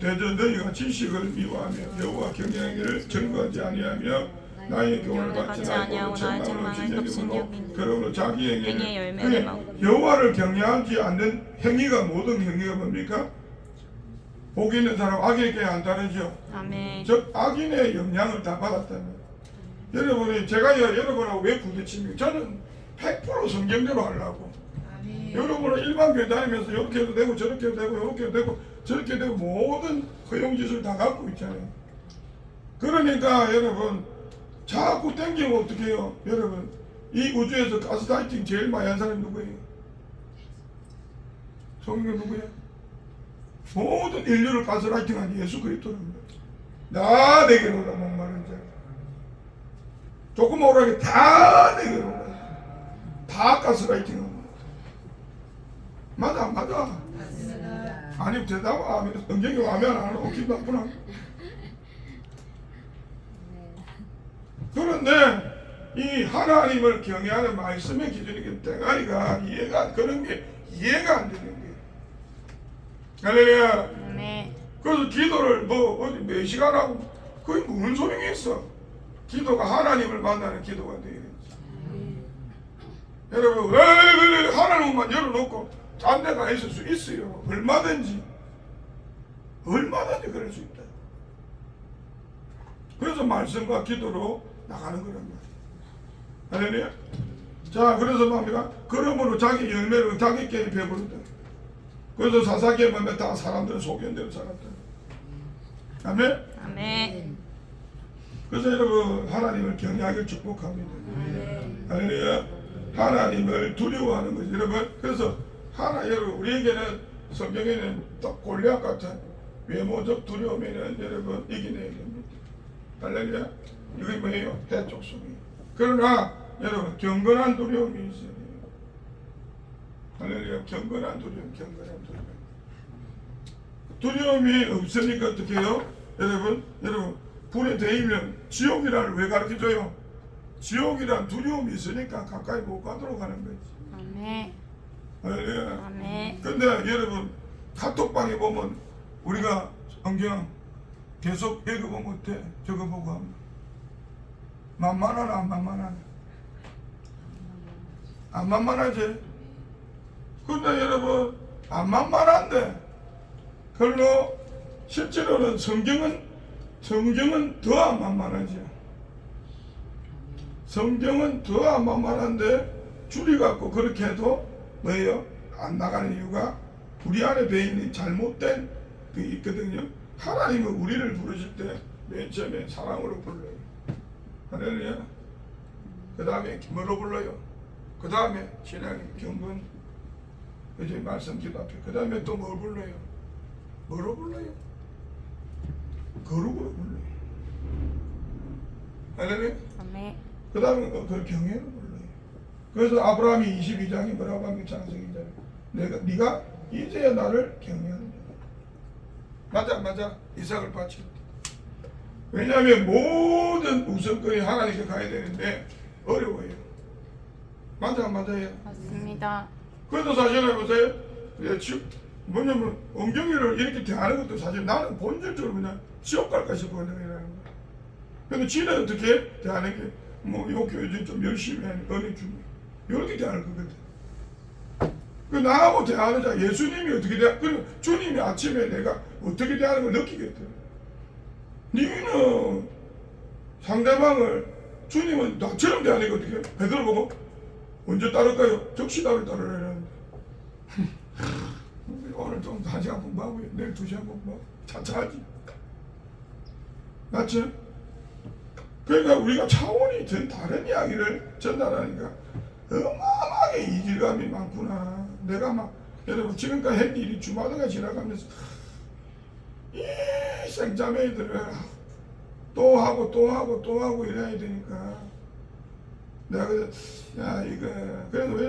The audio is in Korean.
대전 너희가 지식을 미워하며 여호와 경영하기를 증거하지 아니하며 나의 교훈을 받지 아니하고 나의 책망을 여기니 그러므로 자기 행위의 행위를 열매를 먹으니. 여호와를 경외하지 않는 행위가 모든 행위가 뭡니까? 복 있는 사람 악에게 안. 아멘. 즉 악인의 영향을 다 받았다는 여러분이 제가 여- 여러분하고 왜 부딪힙니까? 저는 100% 성경대로 하려고 여러분 은 일반 교회 다니면서 이렇게 해도 되고 저렇게 해도 되고 이렇게 해도 되고 저렇게 해도 되고 모든 허용짓을 다 갖고 있잖아요 그러니까 여러분 자꾸 땡기면 어떻게 해요 여러분 이 우주에서 가스라이팅 제일 많이 한 사람이 누구예요? 성경 누구예요? 모든 인류를 가스라이팅한 예수 그리스도랍니다. 나 내게로다 목마른 자. 조금 오라게 다 내게로다. 다 가스라이팅합니다. 맞아 안 맞아. 아니 대답 안 해. 성경이 와면 안 하고 기도 나쁘나. 그런데 이 하나님을 경외하는 말씀의 기준이기 때문에 이해가 그런 게 이해가 안 되는 거예요. 할렐루야. 그래서 기도를 뭐 어디 몇 시간 하고 그게 무슨 소용이 있어? 기도가 하나님을 만나는 기도가. 여러분 왜, 왜, 왜 하나님만 열어놓고 딴 데가 있을 수 있어요. 얼마든지 얼마든지 그럴 수 있다. 그래서 말씀과 기도로 나가는 거란 말이에요. 할렐루야. 자 그래서 뭡니까? 그러므로 자기 열매를 자기끼리 배부르다. 그래서 사사기에 보면 다 사람들은 소견대로 살았다. 아멘. 아멘. 그래서 여러분 하나님을 경외하길 축복합니다. 할렐루야. 하나님을 두려워하는 거죠. 여러분 그래서 하나 여러분 우리에게는 성경에는 딱 골리앗 같은 외모적 두려움에는 여러분 이겨내야 됩니다. 할렐루야. 이게 뭐예요? 해족성이. 그러나 여러분 경건한 두려움이 있어야 돼요. 할렐루야. 경건한 두려움, 경건한 두려움. 두려움이 없으니까 어떻게 해요? 여러분, 여러분, 불에 대이면 지옥이라를 왜 가르쳐줘요? 지옥이란 두려움이 있으니까 가까이 못 가도록 하는 거지. 아멘. 할렐루야. 아멘. 근데 여러분, 카톡방에 보면 우리가 성경 계속 읽어보면 어때? 저거 보고 하면. 만만하나, 안 만만하나? 안 만만하지? 근데 여러분, 안 만만한데, 별로 실제로는 성경은, 성경은 더 안 만만하죠. 성경은 더 안 만만한데, 줄이 갖고 그렇게 해도 뭐예요? 안 나가는 이유가 우리 안에 배 있는 잘못된 그 있거든요. 하나님은 우리를 부르실 때 맨 처음에 사랑으로 불러요. 할렐루야. 그 다음에 뭐로 불러요? 그 다음에 신앙의 경건 이제 말씀 기도 앞에 그 다음에 또 뭘 불러요? 뭐로 불러요? 거룩으로 불러요. 할렐루야. 그 다음에 그 경외로 불러요. 그래서 아브라함이 22장에 뭐라고 하는 장성이잖아요. 내가 네가 이제야 나를 경외하는 맞아 맞아 이삭을 바치고 왜냐하면 모든 우선권이 하나님께 가야 되는데 어려워요. 맞아 맞아요. 맞습니다. 그래도 사실은 보세요. 예, 지, 뭐냐면 엉경이를 이렇게 대하는 것도 사실 나는 본질적으로 그냥 지옥 갈까 싶어. 근데 지는 어떻게 대하는 게, 뭐, 요 교회 좀 열심히 하는 은혜 주니. 이렇게 대하는 거거든. 그 나하고 대하는 자, 예수님이 어떻게 대하, 그리고 주님이 아침에 내가 어떻게 대하는 걸 느끼겠더라. 니는 상대방을, 주님은 나처럼 대하는 게 어떻게, 베드로 보고, 언제 따를까요? 적시 나를 따르라는데. 오늘 좀한 시간 공부하고 내일 두 시간 공부하고 차차하지. 맞죠? 그러니까 우리가 차원이 전 다른 이야기를 전달하니까 어마어마하게 이질감이 많구나. 내가 막 여러분 지금까지 한 일이 주마다가 지나가면서 이 생자매들을 또 하고 또 하고 또 하고 이래야 되니까 내가 그래서 야 이거 그래도 왜냐면